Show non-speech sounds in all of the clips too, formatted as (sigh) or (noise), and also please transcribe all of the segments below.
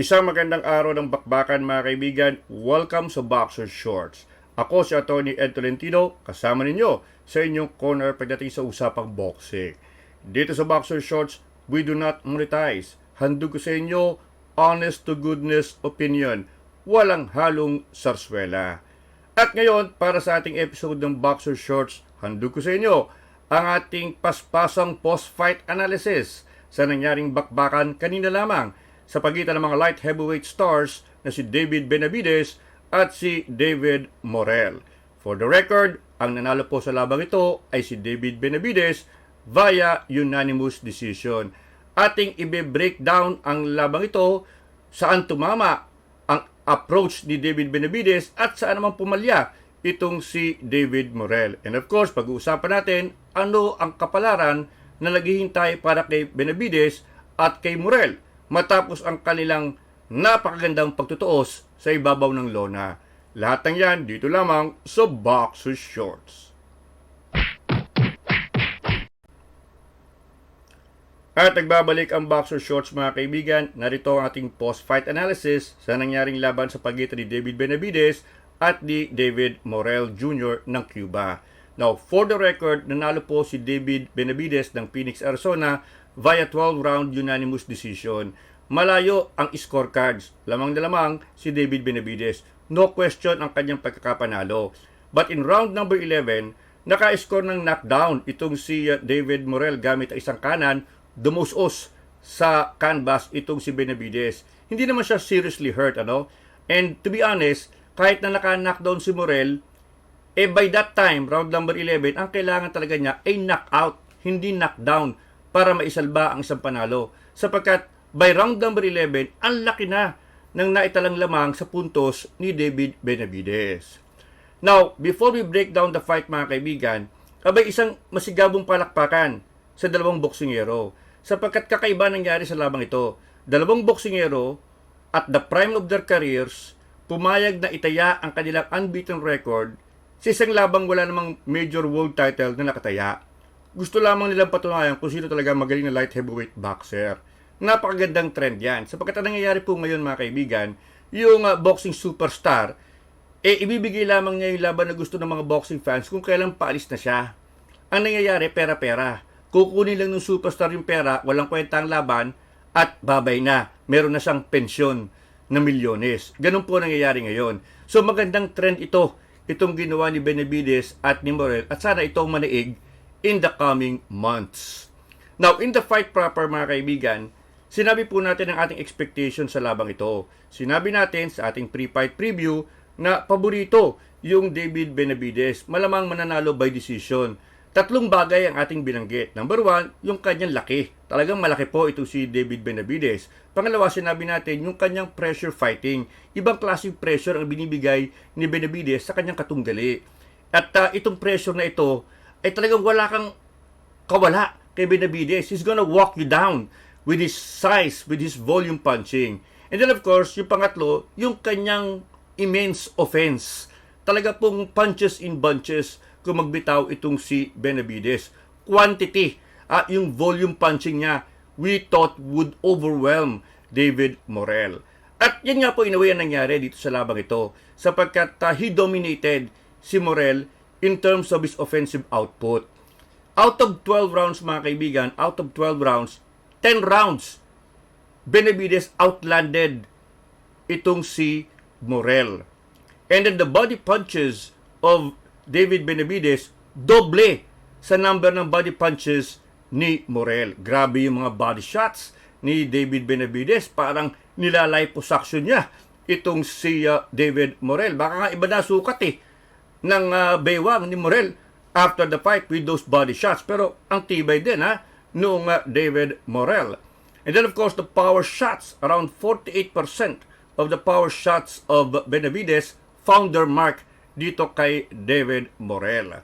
Isang magandang araw ng bakbakan mga kaibigan. Welcome sa Boxer Shorts. Ako si Atty. Ed Tolentino, kasama ninyo sa inyong corner pagdating sa usapang boxing. Dito sa Boxer Shorts, we do not monetize. Handog ko sa inyo, honest to goodness opinion. Walang halong sarswela. At ngayon, para sa ating episode ng Boxer Shorts, handog ko sa inyo ang ating paspasang post-fight analysis sa nangyaring bakbakan kanina lamang sa pagitan ng mga light heavyweight stars na si David Benavides at si David Morel. For the record, ang nanalo po sa labang ito ay si David Benavides via unanimous decision. Ating ibe-breakdown ang labang ito saan tumama ang approach ni David Benavides at saan naman pumalya itong si David Morel. And of course, pag-uusapan natin ano ang kapalaran na naghihintay para kay Benavides at kay Morel matapos ang kanilang napakagandang pagtutuos sa ibabaw ng lona. Lahat ng yan dito lamang sa Boxer Shorts. At nagbabalik ang Boxer Shorts mga kaibigan. Narito ang ating post-fight analysis sa nangyaring laban sa pagitan ni David Benavides at ni David Morel Jr. ng Cuba. Now, for the record, nanalo po si David Benavides ng Phoenix, Arizona via 12-round unanimous decision. Malayo ang scorecards. Lamang na lamang si David Benavides. No question ang kanyang pagkakapanalo. But in round number 11, naka-score ng knockdown itong si uh, David Morel gamit ang isang kanan, dumusos sa canvas itong si Benavides. Hindi naman siya seriously hurt, ano? And to be honest, kahit na naka-knockdown si Morel, eh by that time, round number 11, ang kailangan talaga niya ay knockout, hindi knockdown para maisalba ang isang panalo. Sapagkat by round number 11, ang laki na ng naitalang lamang sa puntos ni David Benavides. Now, before we break down the fight mga kaibigan, abay isang masigabong palakpakan sa dalawang boksingero sapagkat kakaiba nangyari sa labang ito. Dalawang boksingero at the prime of their careers pumayag na itaya ang kanilang unbeaten record sa isang labang wala namang major world title na nakataya. Gusto lamang nilang patunayan kung sino talaga magaling na light heavyweight boxer. Napakagandang trend yan. Sapagkat ang nangyayari po ngayon mga kaibigan, yung uh, boxing superstar, eh ibibigay lamang niya yung laban na gusto ng mga boxing fans kung kailan paalis na siya. Ang nangyayari, pera-pera. Kukunin lang ng superstar yung pera, walang kwenta ang laban, at babay na. Meron na siyang pensyon na milyones. Ganun po nangyayari ngayon. So magandang trend ito, itong ginawa ni Benavides at ni Morel, at sana itong manaig in the coming months. Now, in the fight proper mga kaibigan, sinabi po natin ang ating expectation sa labang ito. Sinabi natin sa ating pre-fight preview na paborito yung David Benavides. Malamang mananalo by decision. Tatlong bagay ang ating binanggit. Number one, yung kanyang laki. Talagang malaki po ito si David Benavides. Pangalawa, sinabi natin yung kanyang pressure fighting. Ibang klaseng pressure ang binibigay ni Benavides sa kanyang katunggali. At uh, itong pressure na ito ay talagang wala kang kawala kay Benavides. He's gonna walk you down with his size, with his volume punching. And then of course, yung pangatlo, yung kanyang immense offense. Talaga pong punches in bunches kung magbitaw itong si Benavides. Quantity, ah, yung volume punching niya, we thought would overwhelm David Morel. At yan nga po in ang nangyari dito sa labang ito sapagkat uh, he dominated si Morel in terms of his offensive output. Out of 12 rounds mga kaibigan, out of 12 rounds, 10 rounds, Benavides outlanded itong si Morel. And then the body punches of David Benavides, doble sa number ng body punches ni Morel. Grabe yung mga body shots ni David Benavides. Parang nilalay suction niya itong si uh, David Morel. Baka nga iba na sukat eh ng uh, baywang ni Morel after the fight with those body shots. Pero ang tibay din ha, noong uh, David Morel. And then of course the power shots, around 48% of the power shots of Benavides found their mark dito kay David Morel.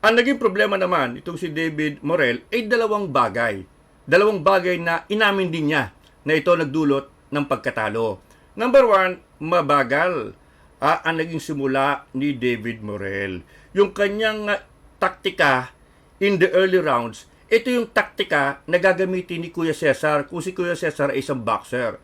Ang naging problema naman itong si David Morel ay dalawang bagay. Dalawang bagay na inamin din niya na ito nagdulot ng pagkatalo. Number one, mabagal ah, ang naging simula ni David Morel. Yung kanyang ah, taktika in the early rounds, ito yung taktika na gagamitin ni Kuya Cesar kung si Kuya Cesar ay isang boxer.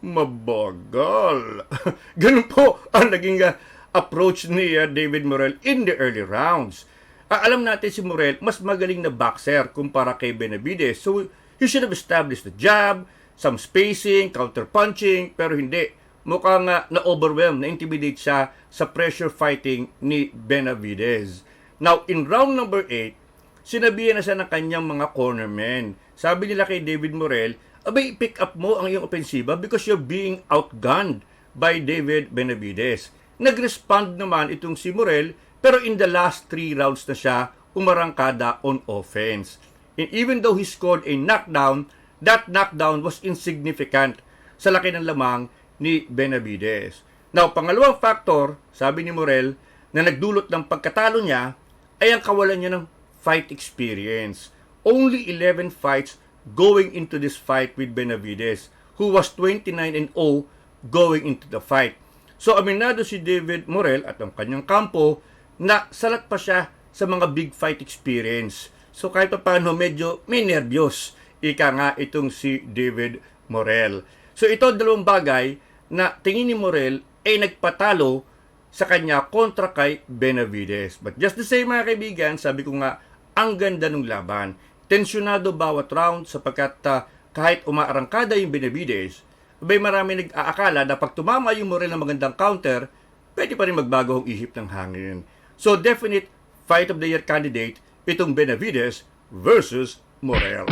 mabagal. (laughs) Ganun po ang naging uh, approach ni uh, David Morel in the early rounds. Ah, alam natin si Morel, mas magaling na boxer kumpara kay Benavides. So, he should have established the jab, some spacing, counter-punching, pero hindi. Mukhang uh, na-overwhelm, na-intimidate siya sa pressure fighting ni Benavides. Now, in round number 8, sinabihan na siya ng kanyang mga cornermen. Sabi nila kay David Morel, abay, pick up mo ang iyong opensiba because you're being outgunned by David Benavides. Nag-respond naman itong si Morel, pero in the last three rounds na siya umarangkada on offense. And even though he scored a knockdown, that knockdown was insignificant sa laki ng lamang ni Benavides. Now, pangalawang factor, sabi ni Morel, na nagdulot ng pagkatalo niya ay ang kawalan niya ng fight experience. Only 11 fights going into this fight with Benavides, who was 29 and 0 going into the fight. So aminado si David Morel at ang kanyang kampo na salat pa siya sa mga big fight experience. So kahit pa paano medyo may nervyos ika nga itong si David Morel. So ito dalawang bagay na tingin ni Morel ay nagpatalo sa kanya kontra kay Benavides. But just the same mga kaibigan, sabi ko nga, ang ganda ng laban. Tensyonado bawat round sapagkat uh, kahit umaarangkada yung Benavides, may marami nag-aakala na pag tumama yung Morel ng magandang counter, pwede pa rin magbago ang ihip ng hangin. So definite fight of the year candidate itong Benavides versus Morel.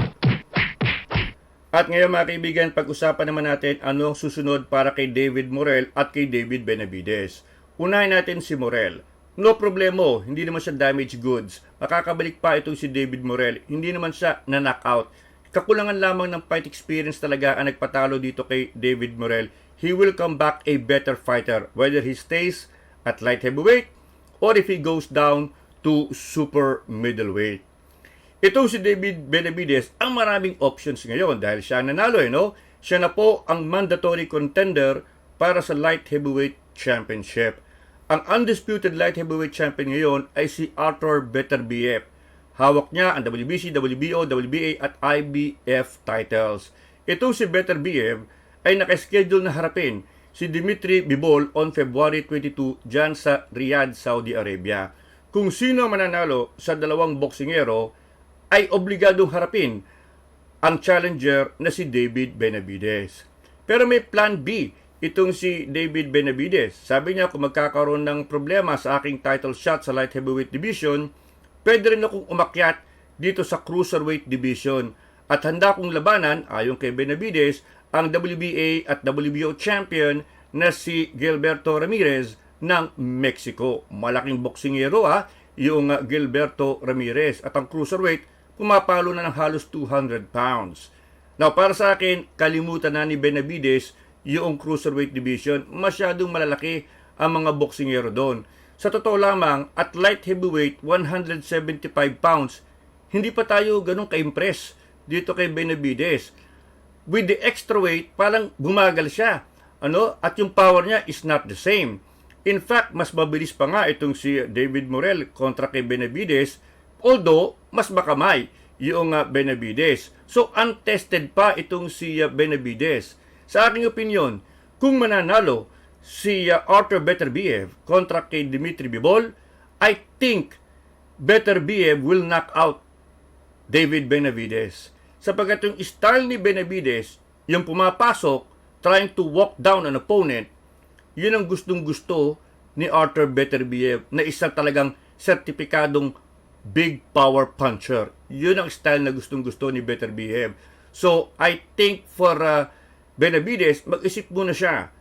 At ngayon mga kaibigan, pag-usapan naman natin ano ang susunod para kay David Morel at kay David Benavides. Unahin natin si Morel. No problemo, hindi naman siya damaged goods. Makakabalik pa itong si David Morel. Hindi naman siya na-knockout. Kakulangan lamang ng fight experience talaga ang nagpatalo dito kay David Morel. He will come back a better fighter, whether he stays at light heavyweight or if he goes down to super middleweight. Ito si David Benavides ang maraming options ngayon dahil siya nanalo eh, no? Siya na po ang mandatory contender para sa light heavyweight championship. Ang undisputed light heavyweight champion ngayon ay si Arthur Beterbiev. Hawak niya ang WBC, WBO, WBA at IBF titles. Ito si Beterbiev ay nakaschedule na harapin si Dimitri Bibol on February 22 dyan sa Riyadh, Saudi Arabia. Kung sino mananalo sa dalawang boksingero, ay obligadong harapin ang challenger na si David Benavides. Pero may plan B itong si David Benavides. Sabi niya kung magkakaroon ng problema sa aking title shot sa light heavyweight division, pwede rin akong umakyat dito sa cruiserweight division. At handa kong labanan, ayon kay Benavides, ang WBA at WBO champion na si Gilberto Ramirez ng Mexico. Malaking boksingero ha, yung uh, Gilberto Ramirez. At ang cruiserweight, pumapalo na ng halos 200 pounds. Now, para sa akin, kalimutan na ni Benavides yung cruiserweight division. Masyadong malalaki ang mga boksingero doon. Sa totoo lamang, at light heavyweight, 175 pounds, hindi pa tayo ganun ka-impress dito kay Benavides. With the extra weight, parang bumagal siya. Ano? At yung power niya is not the same. In fact, mas mabilis pa nga itong si David Morel kontra kay Benavides Although, mas makamay yung uh, Benavides. So, untested pa itong si uh, Benavides. Sa aking opinion, kung mananalo si uh, Arthur Beterbiev kontra kay Dimitri Bivol, I think Beterbiev will knock out David Benavides. Sapagkat yung style ni Benavides, yung pumapasok, trying to walk down an opponent, yun ang gustong gusto ni Arthur Beterbiev na isang talagang sertipikadong big power puncher. Yun ang style na gustong gusto ni Better Behave. So, I think for uh, Benavides, mag-isip muna siya.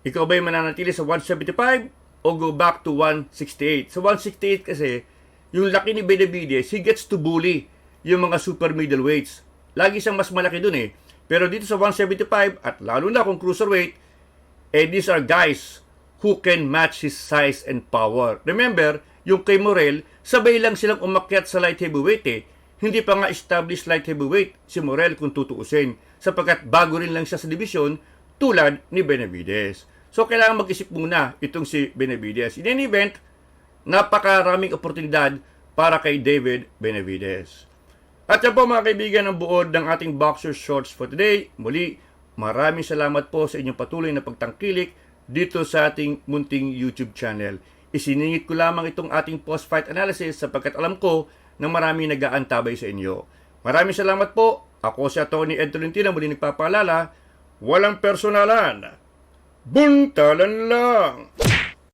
Ikaw ba'y mananatili sa 175 o go back to 168? Sa 168 kasi, yung laki ni Benavides, he gets to bully yung mga super middleweights. Lagi siyang mas malaki dun eh. Pero dito sa 175 at lalo na kung cruiserweight, eh these are guys who can match his size and power. Remember, yung kay Morel, sabay lang silang umakyat sa light heavyweight eh. Hindi pa nga established light heavyweight si Morel kung tutuusin, sapagkat bago rin lang siya sa division tulad ni Benavides. So kailangan mag-isip muna itong si Benavides. In any event, napakaraming oportunidad para kay David Benavides. At yan po mga kaibigan ang buod ng ating Boxer Shorts for today. Muli, Maraming salamat po sa inyong patuloy na pagtangkilik dito sa ating munting YouTube channel. Isiningit ko lamang itong ating post-fight analysis sapagkat alam ko na marami nag-aantabay sa inyo. Maraming salamat po. Ako si Atty. Ed Tolentino muli nagpapaalala, walang personalan. Buntalan lang!